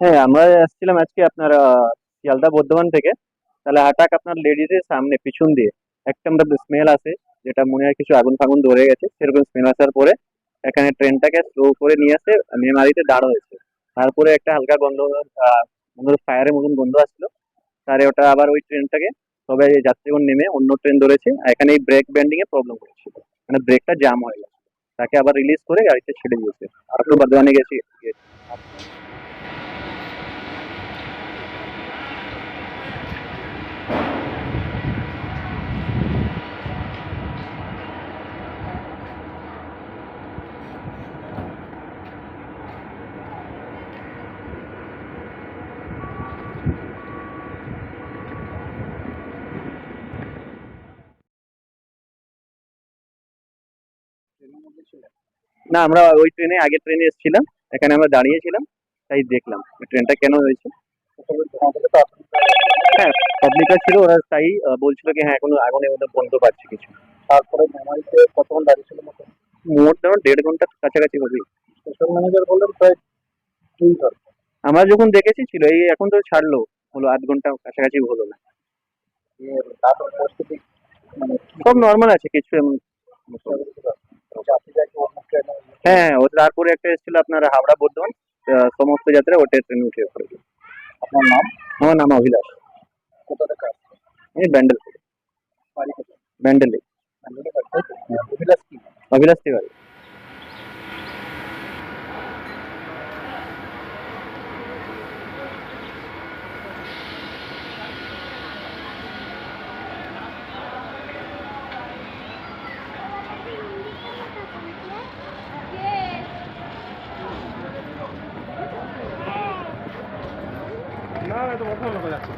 হ্যাঁ আমরা আসছিলাম আজকে আপনার শিয়ালদা বর্ধমান থেকে, তাহলে হাটাক আপনার লেডিজের সামনে, পিছন দিয়ে। একটা আমরা স্মেল আসে, যেটা মনে হয় কিছু আগুন ফাগুন ধরে গেছে, সেরকম স্মেল আসার পরে এখানে ট্রেনটাকে স্লো করে নিয়ে আসে মেমারিতে দাঁড় হয়েছে। তারপরে একটা হালকা গন্ধ ফায়ারের মতন গন্ধ আসলো। তারে ওটা আবার ওই ট্রেনটাকে সবাই যাত্রীগণ নেমে অন্য ট্রেন ধরেছে। এখানে এই ব্রেক ব্যান্ডিং এ প্রবলেম হয়েছিল মানে ব্রেকটা জাম হয়ে গেছে। তাকে আবার রিলিজ করে গাড়িতে ছেড়ে দিয়েছে। আর বর্ধমানে গেছি। না আমরা ওই ট্রেনে আগের ট্রেনে এসেছিলাম এখানে আমরা দাঁড়িয়েছিলাম তাই দেখলাম ট্রেনটা কেন হয়েছে। হ্যাঁ পাবলিকরা ছিল ওরা তাই বলছিল কি হ্যাঁ এখনও আগুনে ওদের বন্ধ পাচ্ছি কিছু। তারপরে মেমারিতে কতক্ষণ দাঁড়িয়ে ছিল মতো মোট ধরুন দেড় ঘণ্টা কাছাকাছি হবে। স্টেশন ম্যানেজার বললেন প্রায় দুই ঘণ্টা। আমরা যখন দেখেছি ছিল এই এখন তো ছাড়লো হলো আধ ঘণ্টা কাছাকাছি হলো না। তারপর মানে সব নর্মাল আছে কিছু এমন যাত্রীরা কি অন্য ট্রেনে হ্যাঁ ও তারপরে একটা এসেছিল আপনার হাওড়া বর্ধমান আহ, সমস্ত যাত্রা ওটা ট্রেনে উঠে পড়েছে আপনার নাম আমার নাম অভিলাষ কোথা থেকে আসছে আমি ব্যান্ডেল থেকে বাড়ি কোথায় ব্যান্ডেলে ব্যাঙ্গালোরে বাড়ি, তাই তো? অভিলাষ কি অভিলাষ তিওয়ারি না এটা কথা বলা যাচ্ছে।